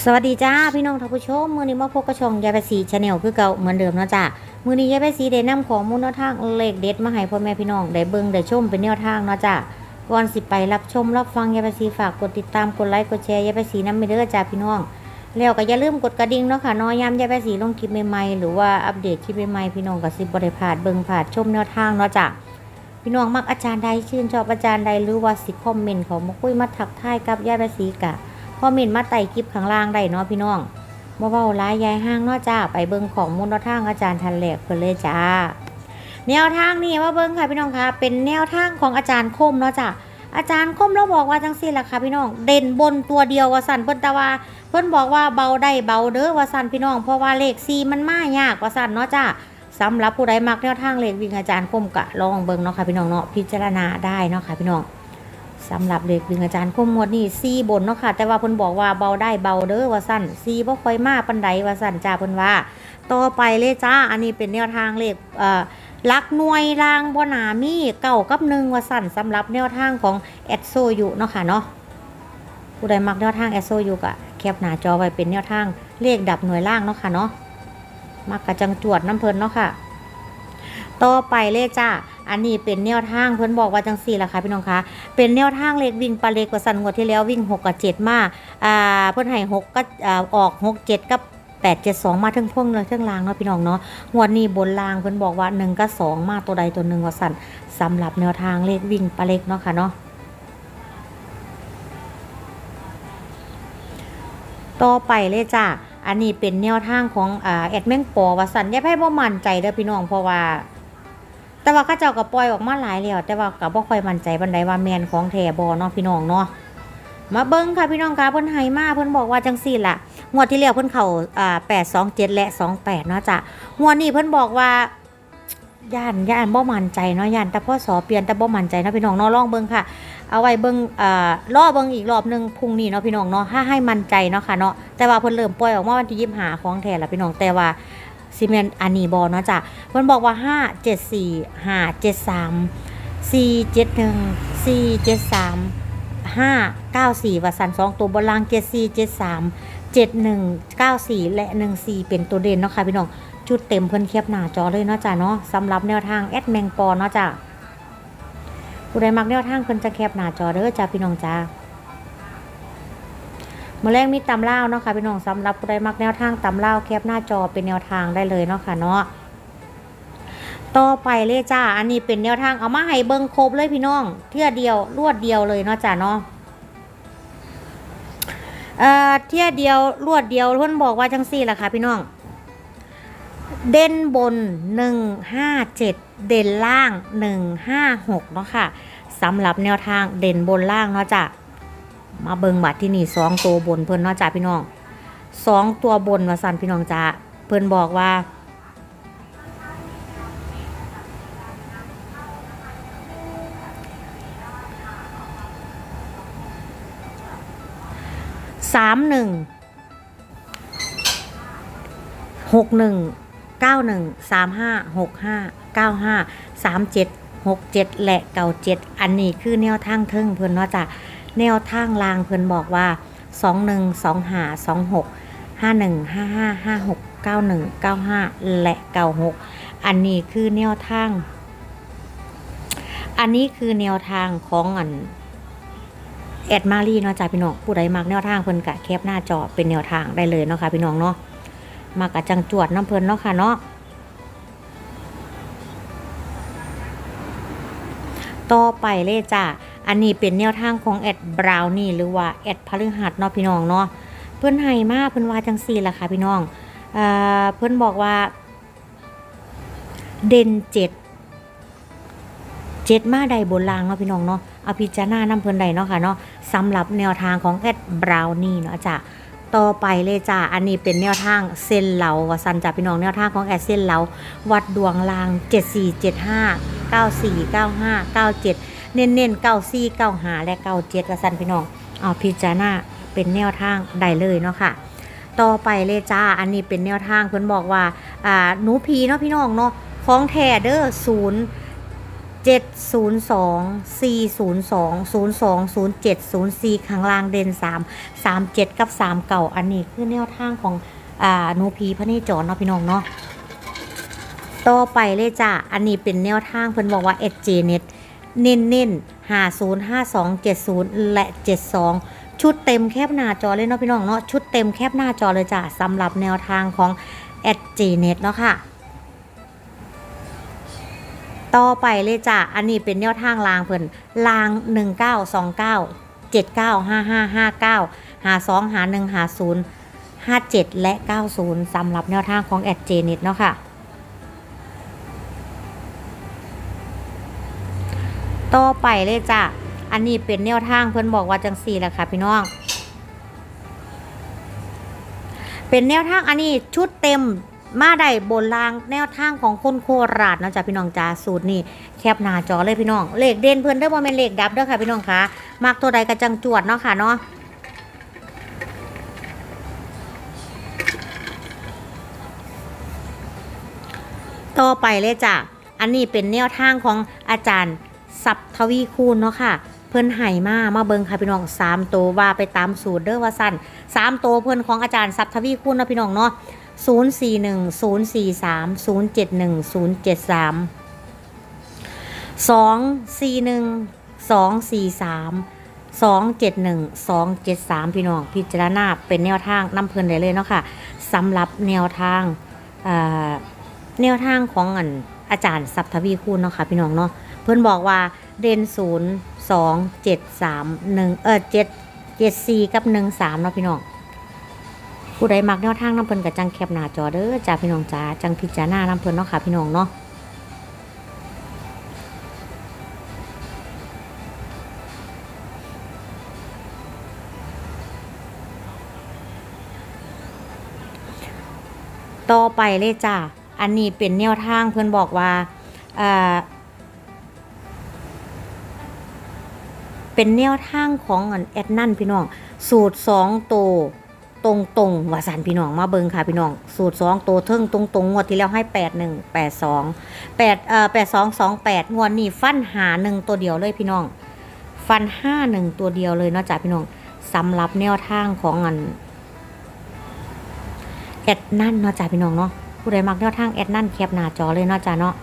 สวัสดีจ้าพี่น้องท่านผู้ชมมือนี้มาพบกับช่องยายไปสีชาแนลคือเก่าเหมือนเดิมนะจ้ามือนี้ยายไปสีได้นำของมูลนทางเลขเด็ดมาให้พ่อแม่พี่น้องได้เบิ่งได้ชมเป็นแนวทางนะจ้าก่อนสิไปรับชมรับฟังยายไปสีฝากกดติดตามกดไลค์กดแชร์ยายไปสีน้ำไม่เด้อจ้าพี่น้อง แล้วก็อย่าลืมกดกระดิ่งเนาะค่ะน้อยยามยายไปสีลงคลิปใหม่ๆหรือว่าอัปเดตคลิปใหม่ๆพี่น้องก็สิบ่ได้พลาดเบิ่งพลาดชมแนวทางเนาะจ้าพี่น้องมักอาจารย์ใดชื่นชอบอาจารย์ใดหรือว่าสิคอมเมนต์เขามาคุยมาทักทายกับยายไปสีกะ คอมเมนต์มาไต่คลิปข้างล่างได้เนาะพี่น้องบ่เว้าหลายยายห้างเนาะจ้าไปเบิ่งของมูลแนวทางอาจารย์ทันแหลกเพิ่นเลยจ้า แนวทางนี่ว่าเบิ่งค่ะพี่น้องคะเป็นแนวทางของอาจารย์คมเนาะจ้าอาจารย์คมเราบอกว่าจังซี่ล่ะค่ะพี่น้อง เด่นบนตัวเดียวว่าสั่นเพิ่นแตะว่า เพิ่นบอกว่าเบาได้เบาเด้อว่าสั่นพี่น้อง เพราะว่าเลข4มันมายากว่าสั่นเนาะจ้าสำหรับผู้ใดมักแนวทางเลขวิ่งอาจารย์คมกะลองเบิ่งเนาะค่ะพี่น้องเนาะพิจารณาได้เนาะค่ะพี่น้อง สำหรับเลขวิ่งอาจารย์คมงวดนี้ซีบนเนาะค่ะ แต่ว่าเพิ่นบอกว่าเบาได้เบาเด้อว่าสั้นซีบ่ค่อยมาปานใดว่าสั้นจ้าเพิ่นว่า ต่อไปเลยจ้า อันนี้เป็นแนวทางเลขเอ่อลักหน่วยรางบนามีเก่ากับหนึ่งว่าสั้นสำหรับแนวทางของแอดโซยูเนาะค่ะเนาะผู้ใดมักแนวทางแอดโซยูกะแคปหน้าจอไว้เป็นแนวทางเลขดับหน่วยล่างเนาะค่ะเนาะมักกะจังจวดน้ำเพลินเนาะค่ะ ต่อไปเลยจ้าอันนี้เป็นแนวทางเพิ่นบอกว่าจังสี่ล่ะค่ะพี่น้องคะเป็นแนวทางเลขวิ่งปลาเล็กกว่าสันงวดที่แล้ววิ่ง6กับ7มาอ่าเพิ่นให้6ก็อออก6 7กับ8 7 2 มาทั้งพวงเลยทั้งลางเนาะพี่น้องเนาะงวดนี้บนลางเพิ่นบอกว่า1กับ2มาตัวใดตัวหนึ่งว่าสั่นสำหรับแนวทางเลขวิ่งปลาเล็กเนาะค่ะเนาะต่อไปเลยจ้าอันนี้เป็นแนวทางของอแอดแมงปอว่าสันย่าให้บ่มั่นใจเด้อพี่น้องเพราะว่า แต่ว่าข้าเจ้าก็ปล่อยออกมาหลายแล้วแต่ว่าก็บ่ค่อยมั่นใจบันไดว่าแมนของแท้บ่เนาะพี่น้องเนาะมาเบิ่งค่ะพี่น้องคะเพิ่นให้มาเพิ่นบอกว่าจังซี่ล่ะงวดที่แล้วเพิ่นเข้าอ่า827และ28เนาะจ้ะงวดนี้เพิ่นบอกว่าย่านย่านบ่มั่นใจเนาะย่านแต่พ่อสอเปลี่ยนแต่บ่มั่นใจเนาะพี่น้องเนาะลองเบิ่งค่ะ เอาไว้เบิ่งอ่ารอเบิ่งอีกรอบหนึงพรุ่งนี้เนาะพี่น้องเนาะถ้าให้มั่นใจเนาะค่ะเนาะแต่ว่าเพิ่นเริ่มปล่อยออกมาวันที่25ของแท้แล้วพี่น้องแต่ว่า ซีเมนอันนี้บ่เนาะจ้ะเพิ่นบอกว่า5 7 4 5 7 3 4 7 1 4 7 3 5 9 4ว่าสัน2ตัวบนล่าง7 4 7 3 7 1 9 4และ1 4เป็นตัวเด่นเนาะค่ะพี่น้องชุดเต็มเพิ่นเทียบหน้าจอเลยเนาะจ้ะเนาะสำหรับแนวทางแอดแมงปอเนาะจ้ะผู้ใดมักแนวทางเพิ่นจะแคปหน้าจอเด้อจ้าพี่น้องจ้า มื่อแรกมีตำเล่าเนาะค่ะพี่น้องสำหรับผู้ใดมักแนวทางตำเล่าแคปหน้าจอเป็นแนวทางได้เลยเนาะค่ะเนาะต่อไปเลยจ้า อันนี้เป็นแนวทางเอามาให้เบิ่งครบเลยพี่น้อง เที่ยเดียวรวดเดียวเลยเนาะจ้าเนาะเอ่อเที่ยเดียวรวดเดียวเพิ่นบอกว่าจังซี่ล่ะค่ะพี่น้อง เด่นบน157เจ็ดเด่นล่าง156เนาะค่ะสำหรับแนวทางเด่นบนล่างเนาะจ้ะ มาเบิงบัตรที่นี่สองตัวบนเพิ่นเนาะจ้ะพี่น้องสองตัวบนว่าสันพี่น้องจ้ะเพิ่นบอกว่าสามหนึ่งหกหนึ่งเก้าหนึ่งสามห้าหกห้าเก้าห้าสามเจ็ดหกเจ็ดและเก้าเจ็ดอันนี้คือแนวทางเทิงเพิ่อนเนาะจ้ะ แนวทางลางเพิ่นบอกว่าสองหนึ่งสองห้าสองหกห้าหนึ่งห้าห้าห้าหกเก้าหนึ่งเก้าห้าและเก้าหกอันนี้คือแนวทาง อันนี้คือแนวทางของอันแอดมารีเนาะจ้าพี่น้องผู้ใดมักแนวทางเพิ่นกะแคปหน้าจอเป็นแนวทางได้เลยเนาะค่ะพี่น้องเนาะมากะจังจวดน้ำเพิ่นเนาะค่ะเนาะต่อไปเลยจ้า อันนี้เป็นแนวทางของแอดบราวนี่หรือว่าแอดพฤหัสเนาะพี่น้องเนาะเพิ่อนให้มาเพิ่อนว่าจังซี่ล่ะค่ะพี่น้องเอ่อเพิ่อนบอกว่า เด่นเจ็ดเจ็ดมาใดบนรางเนาะพี่น้องเนาะเอาพิจารณาน้ำเพิ่อนใดเนาะค่ะเนาะสำหรับแนวทางของแอดบราวนี่เนาะจ้ะต่อไปเลยจ้ะอันนี้เป็นแนวทางเส้นเหลาวสันจ้ะพี่น้องแนวทางของแอดเส้นเหลาวัดดวงลาง 7475 94 95 97 เน้นๆเน้นๆ94 95และ97ว่าสันพี่น้องเอาพิจารณาเป็นแนวทางได้เลยเนาะค่ะต่อไปเลยจ้าอันนี้เป็นแนวทางเพิ่อนบอกว่าอ่าหนูพีเนาะพี่น้องเนาะของแท้เด้อศูนย์702 402 0207 04ข้างล่างเด่น3 37 กับ 3 เก่าอันนี้คือแนวทางของอ่าหนูพีพระนี่จรเนาะพี่น้องเนาะต่อไปเลยจ้ะอันนี้เป็นแนวทางเพิ่นบอกว่า SJ Net เน้ นเน้น50 52 70และ72ชุดเต็มแคบหน้าจอเลยเนาะพี่น้องเนาะชุดเต็มแคบหน้าจอเลยจ้ะสำหรับแนวทางของ SJ Net เน็ตเนาะค่ะต่อไปเลยจ้ะ อันนี้เป็นแนวทางลางเพิ่นลาง 1929 795559 52หา1หา0 57 และ 90สำหรับแนวทางของแอดเจเนิตเนาะค่ะ ต่อไปเลยจ้ะ อันนี้เป็นแนวทางเพิ่อนบอกว่าจังสี่แหละค่ะพี่น้อง เป็นแนวทางอันนี้ชุดเต็มมาได้บนรางแนวทางของคนโคราชนะจ้ะพี่น้องจ้าสูตรนี่แคบหน้าจอเลยพี่น้องเลขเด่นเพิ่อนเด้บอบ่แม่นเลขดับเด้อค่ะพี่น้องคะมักตัวใดกระจังจวดเนาะค่ะเนาะต่อไปเลยจ้ะอันนี้เป็นแนวทางของอาจารย์ สับทวีคูณเนาะค่ะ เพิ่นไห่มามาเบิงค่ะพี่น้องสามตัวว่าไปตามสูตรเด้อว่าสั้นสามตัวเพิ่นของอาจารย์สับทวีคูณเนาะพี่น้องเนาะ0 4 1 0 4 3 0 7 1 0 7 3 2 4 1 2 4 3 2 7 1 2 7 3พี่น้องพิจารณาเป็นแนวทางนำเพลินได้เลยเนาะค่ะสำหรับแนวทางแนวทางของอันอาจารย์สัพทวีคูณเนาะค่ะพี่น้องเนาะ เพิ่อนบอกว่าเด่น0 2 7 3 1เจ็ดสามหนึ่งเออ7 7 4กับ1 3เนาะพี่น้องผู้ใดมักแนวทางน้ำเพิ่นกับจังแคปหน้าจอเด้อจ้าพี่น้องจ้าจังพิจารณาน้ำเพิ่นเนาะค่ะพี่น้องเนาะต่อไปเลยจ้าอันนี้เป็นแนวทางเพิ่อนบอกว่า เป็นแนวทางของอันแอดนั่นพี่น้อง สูตรสองตัวตรงตรงว่าสันพี่น้องมาเบิงค่ะพี่น้อง สูตรสองตัวเทิงตรงตรงงวดที่แล้วให้แปดหนึ่งแปดสองแปดเอ่อแปดสองสองแปดงวดนี้ฟันหาหนึ่งตัวเดียวเลยพี่น้อง ฟันห้าหนึ่งตัวเดียวเลยเนาะจ้ะพี่น้องสำหรับแนวทางของอันแอดนั่นเนาะจ้ะพี่น้องเนาะผู้ใดมักแนวทางแอดนั่นแคปหน้าจอเลยเนาะจ้ะเนาะ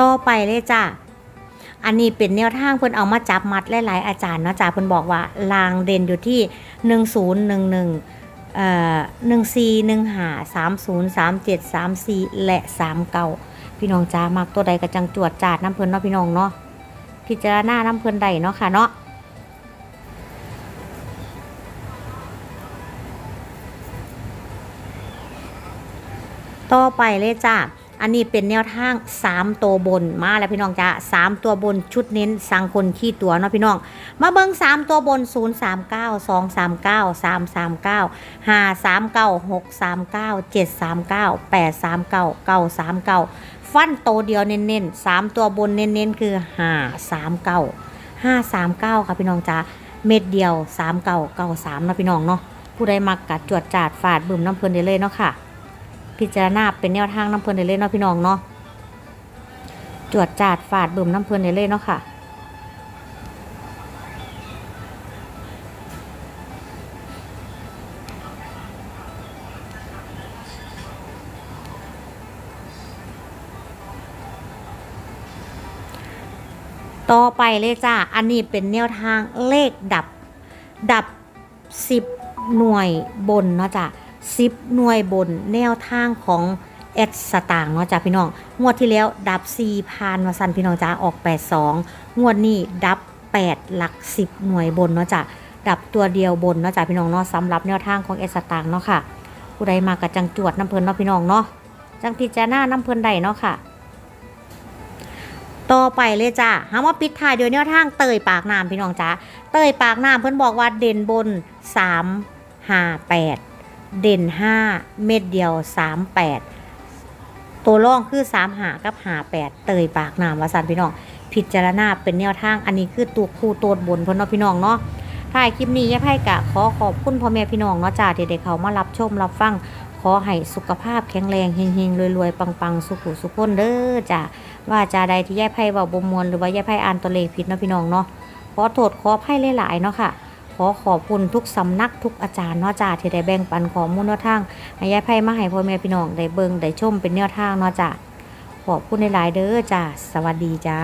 ต่อไปเลยจ้ะอันนี้เป็นแนวทางเพิ่นเอามาจับมัดหลายๆอาจารย์เนาะจ้ะเพิ่นบอกว่าลางเด่นอยู่ที่ 1011เอ่อ1415 30 37 34 และ 39 พี่น้องจ้ามักตัวใดก็จังจวดจาดน้ำเพิ่นเนาะพี่น้องเนาะพิจารณาน้ำเพิ่นใดเนาะค่ะเนาะต่อไปเลยจ้า อันนี้เป็นแนวทาง 3 ตัวบนมาแล้วพี่น้องจ้า3ตัวบนชุดเน้นสังคนขี้ตัวเนาะพี่น้อง มาเบิ่ง3 ตัวบน 0 3 9 2 3 9 3 3 9 5 3 9 6 3 9 7 3 9 8 3 9 9 3 9 ฟันโตเดียวเน้นๆ3ตัวบนเน้นๆคือ 5 3 9 5 3 9 ค่ะพี่น้องจ้าเม็ดเดียว 3 9 9 3เนาะพี่น้องเนาะผู้ใดมักกัดจวดจาดฝาดบึมน้ำเพลินได้เลยเนาะค่ะ พิจารณาเป็นแนวทางน้ำเพลินได้เลยเนาะพี่น้องเนาะจวดจาดฝาดเบิ่มน้ำเพลินได้เลยเนาะค่ะต่อไปเลยจ้า อันนี้เป็นแนวทางเลขดับ ดับ 10 หน่วยบนเนาะจ้ะ 10หน่วยบนแนวทางของแอดสตางค์เนาะจ้ะพี่น้องงวดที่แล้วดับ4พานมาสันพี่น้องจ้าออก82งวดนี้ดับ8หลัก10หน่วยบนเนาะจ้ะดับตัวเดียวบนเนาะจ้ะพี่น้องเนาะสำหรับแนวทางของแอดสตางค์เนาะค่ะผู้ใดมากับจังจวดน้ำเพลินเนาะพี่น้องเนาะจังพิจารณาน้ำเพลินใดเนาะค่ะ ต่อไปเลยจ้าหาว่าปิดท้ายโดยแนวทางเตยปากน้ำพี่น้องจ้าเตยปากน้ำเพิ่นบอกว่าเด่นบน3 5 8 เด่น 5 เม็ดเดียว 3 8 ตัวร่องคือ 3 หากับหา8เตยปากน้ำวาสันพี่น้อง พิจารณาเป็นแนวทางอันนี้คือตัวคู่ตัวบนเพิ่นเนาะพี่น้องเนาะถ่ายคลิปนี้ยายไพ่กะขอขอบคุณพ่อแม่พี่น้องเนาะจ้าที่ได้เขามารับชมรับฟัง ขอให้สุขภาพแข็งแรงเฮงๆรวยๆปังๆ สุขุสุขคนเด้อจ้าว่าจ่าใดที่ยายไพ่เว้าบ่มวนหรือว่ายายไพ่อ่านตัวเลขผิดเนาะพี่น้องเนาะขอโทษขออภัยหลายๆเนาะค่ะ ขอขอบคุณทุกสำนักทุกอาจารย์เนาะจ้าที่ได้แบ่งปันข้อมูลแนวทางให้ยายไพ่มาให้พ่อแม่พี่น้องได้เบิ่งได้ชมเป็นแนวทางเนาะจ้าขอบคุณหลายๆเด้อจ้าสวัสดีจ้า